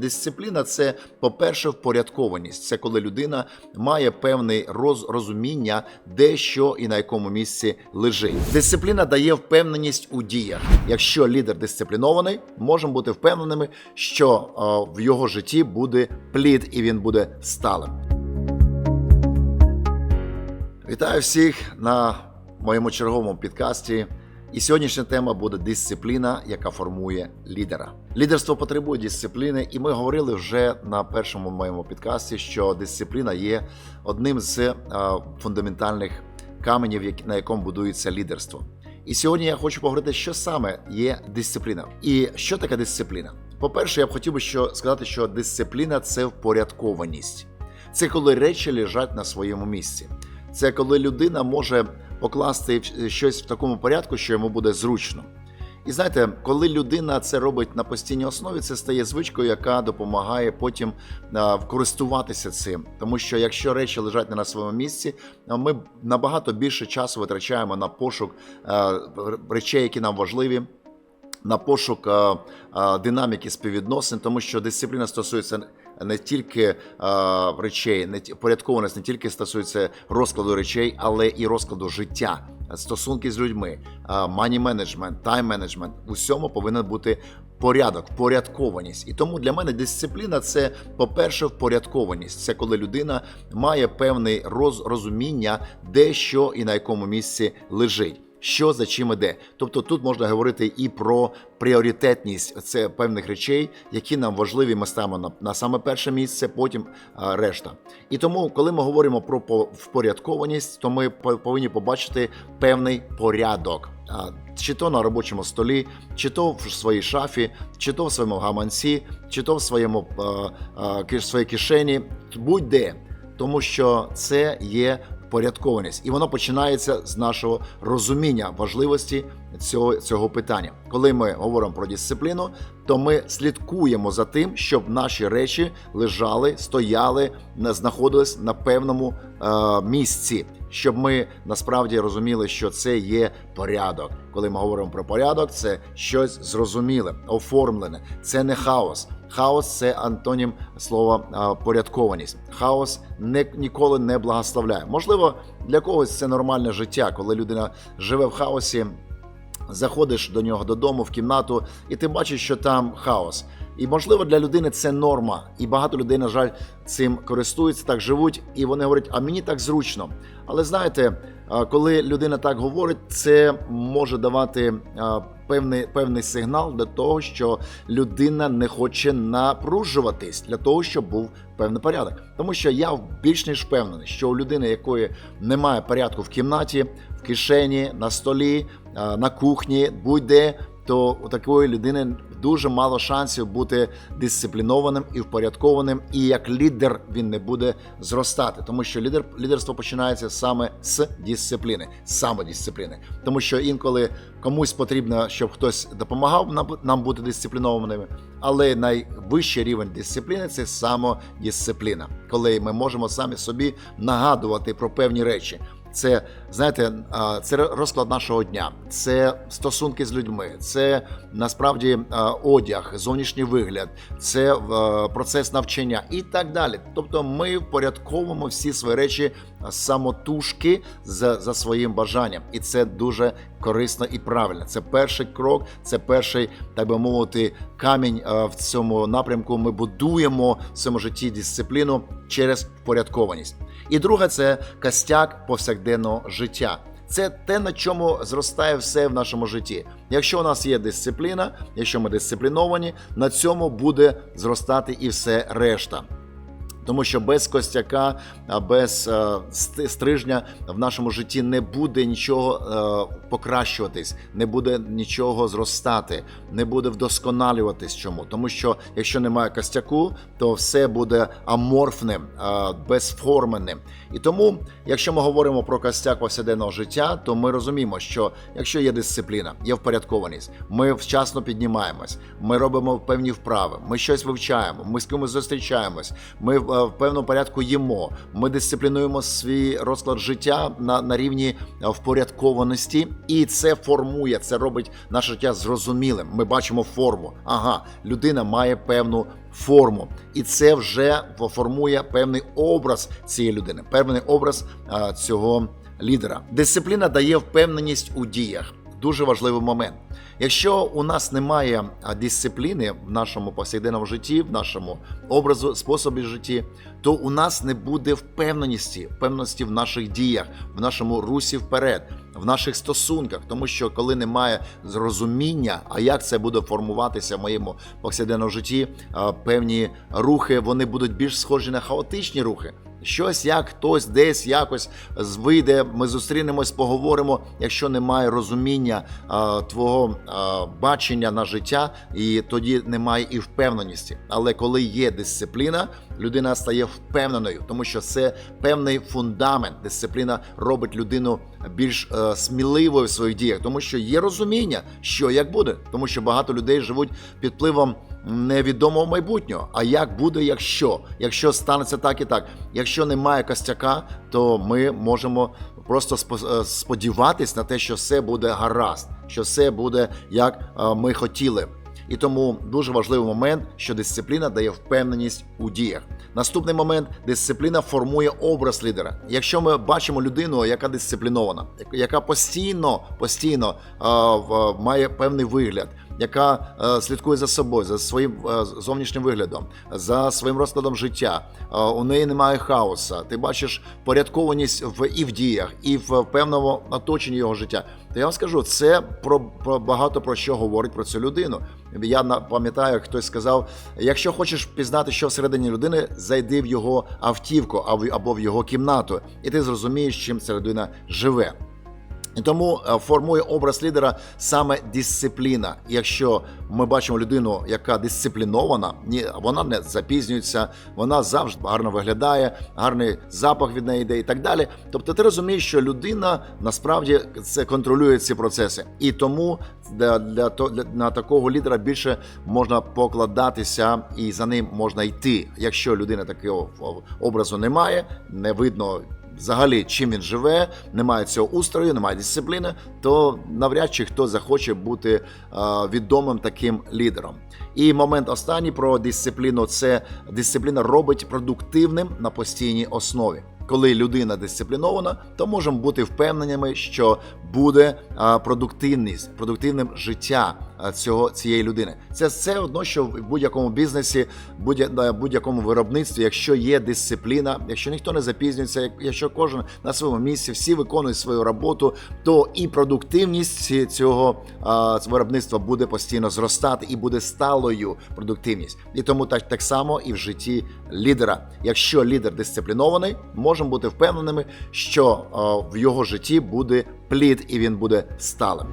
Дисципліна це, по-перше, впорядкованість. Це коли людина має певне роз, розуміння, де що і на якому місці лежить. Дисципліна дає впевненість у діях. Якщо лідер дисциплінований, можемо бути впевненими, що е, в його житті буде плід і він буде сталим. Вітаю всіх на моєму черговому підкасті. І сьогоднішня тема буде дисципліна, яка формує лідера. Лідерство потребує дисципліни, і ми говорили вже на першому моєму підкасті, що дисципліна є одним з е, фундаментальних каменів, на якому будується лідерство. І сьогодні я хочу поговорити, що саме є дисципліна. І що таке дисципліна? По-перше, я б хотів би що сказати, що дисципліна це впорядкованість. Це коли речі лежать на своєму місці. Це коли людина може покласти щось в такому порядку, що йому буде зручно. І знаєте, коли людина це робить на постійній основі, це стає звичкою, яка допомагає потім користуватися цим. Тому що якщо речі лежать не на своєму місці, ми набагато більше часу витрачаємо на пошук речей, які нам важливі. На пошук динаміки співвідносин, тому що дисципліна стосується не тільки а, речей, не порядкованість не тільки стосується розкладу речей, але і розкладу життя, стосунки з людьми, мані менеджмент, тайм менеджмент. У всьому повинен бути порядок, впорядкованість. І тому для мене дисципліна це, по-перше, впорядкованість. Це коли людина має певне роз, розуміння, де що і на якому місці лежить. Що за чим іде. Тобто тут можна говорити і про пріоритетність це певних речей, які нам важливі, ми ставимо на, на саме перше місце, потім а, решта. І тому, коли ми говоримо про по- впорядкованість, то ми по- повинні побачити певний порядок. Чи то на робочому столі, чи то в своїй шафі, чи то в своєму гаманці, чи то в своєму ки- своїй кишені, будь-де. Тому що це є впорядкованість, і воно починається з нашого розуміння важливості цього, цього питання. Коли ми говоримо про дисципліну, то ми слідкуємо за тим, щоб наші речі лежали, стояли, знаходились на певному е, місці, щоб ми насправді розуміли, що це є порядок. Коли ми говоримо про порядок, це щось зрозуміле, оформлене. Це не хаос. Хаос це антонім слова порядкованість. Хаос не ніколи не благословляє. Можливо, для когось це нормальне життя, коли людина живе в хаосі. Заходиш до нього додому в кімнату, і ти бачиш, що там хаос. І можливо для людини це норма. І багато людей, на жаль, цим користуються, так живуть, і вони говорять, а мені так зручно. Але знаєте, коли людина так говорить, це може давати певний, певний сигнал для того, що людина не хоче напружуватись для того, щоб був певний порядок. Тому що я більш ніж впевнений, що у людини, якої немає порядку в кімнаті, в кишені, на столі, на кухні, будь-де, то у такої людини дуже мало шансів бути дисциплінованим і впорядкованим. І як лідер він не буде зростати, тому що лідер лідерство починається саме з дисципліни, самодисципліни. Тому що інколи комусь потрібно, щоб хтось допомагав нам, нам бути дисциплінованими, але найвищий рівень дисципліни це самодисципліна, коли ми можемо самі собі нагадувати про певні речі. Це знаєте, це розклад нашого дня, це стосунки з людьми, це насправді одяг, зовнішній вигляд, це процес навчання і так далі. Тобто, ми впорядковуємо всі свої речі самотужки за, за своїм бажанням, і це дуже корисно і правильно. Це перший крок, це перший, так би мовити, камінь е, в цьому напрямку. Ми будуємо в цьому житті дисципліну через впорядкованість. І друге це костяк повсякденного життя. Це те, на чому зростає все в нашому житті. Якщо у нас є дисципліна, якщо ми дисципліновані, на цьому буде зростати і все решта. Тому що без костяка, без е, стрижня в нашому житті не буде нічого е, покращуватись, не буде нічого зростати, не буде вдосконалюватись. Чому? Тому що якщо немає костяку, то все буде аморфним, е, безформеним. І тому, якщо ми говоримо про костяк повсякденного життя, то ми розуміємо, що якщо є дисципліна, є впорядкованість, ми вчасно піднімаємось, ми робимо певні вправи, ми щось вивчаємо, ми з кимось зустрічаємось, ми в певному порядку їмо. Ми дисциплінуємо свій розклад життя на, на рівні е, впорядкованості, і це формує, це робить наше життя зрозумілим. Ми бачимо форму. Ага, людина має певну форму, і це вже формує певний образ цієї людини, певний образ е, цього лідера. Дисципліна дає впевненість у діях. Дуже важливий момент. Якщо у нас немає дисципліни в нашому повсякденному житті, в нашому образу, способі житті, то у нас не буде впевненості, впевненості в наших діях, в нашому русі вперед, в наших стосунках. Тому що коли немає зрозуміння, а як це буде формуватися в моєму повсякденному житті, певні рухи вони будуть більш схожі на хаотичні рухи. Щось як хтось десь якось вийде, ми зустрінемось, поговоримо. Якщо немає розуміння а, твого а, бачення на життя, і тоді немає і впевненості. Але коли є дисципліна, людина стає впевненою, тому що це певний фундамент. Дисципліна робить людину більш е, сміливою в своїх діях, тому що є розуміння, що як буде, тому що багато людей живуть під впливом невідомого майбутнього. А як буде, якщо? Якщо станеться так і так. Якщо немає костяка, то ми можемо просто е, сподіватись на те, що все буде гаразд, що все буде як е, ми хотіли. І тому дуже важливий момент, що дисципліна дає впевненість у діях. Наступний момент дисципліна формує образ лідера. Якщо ми бачимо людину, яка дисциплінована, яка постійно постійно е, в- має певний вигляд, яка е, слідкує за собою, за своїм е, зовнішнім виглядом, за своїм розкладом життя. Е, у неї немає хаоса. Ти бачиш порядкованість в і в діях, і в певному оточенні його життя. То я вам скажу, це про, про багато про що говорить про цю людину. Я пам'ятаю, хтось сказав: якщо хочеш пізнати, що всередині людини, зайди в його автівку або в його кімнату, і ти зрозумієш, чим ця людина живе. І тому е, формує образ лідера саме дисципліна. Якщо ми бачимо людину, яка дисциплінована, ні, вона не запізнюється, вона завжди гарно виглядає, гарний запах від неї йде і так далі. Тобто, ти розумієш, що людина насправді це контролює ці процеси, і тому для, для, для на такого лідера більше можна покладатися і за ним можна йти. Якщо людина такого образу немає, не видно взагалі чим він живе, немає цього устрою, немає дисципліни, то навряд чи хто захоче бути е, відомим таким лідером. І момент останній про дисципліну це дисципліна робить продуктивним на постійній основі. Коли людина дисциплінована, то можемо бути впевненими, що буде продуктивність, продуктивним життя цього цієї людини. Це все одно, що в будь-якому бізнесі, будь- на будь-якому виробництві, якщо є дисципліна, якщо ніхто не запізнюється, якщо кожен на своєму місці, всі виконують свою роботу, то і продуктивність цього виробництва буде постійно зростати і буде сталою продуктивність. І тому так, так само і в житті лідера. Якщо лідер дисциплінований, можемо бути впевненими, що в його житті буде плід і він буде сталим.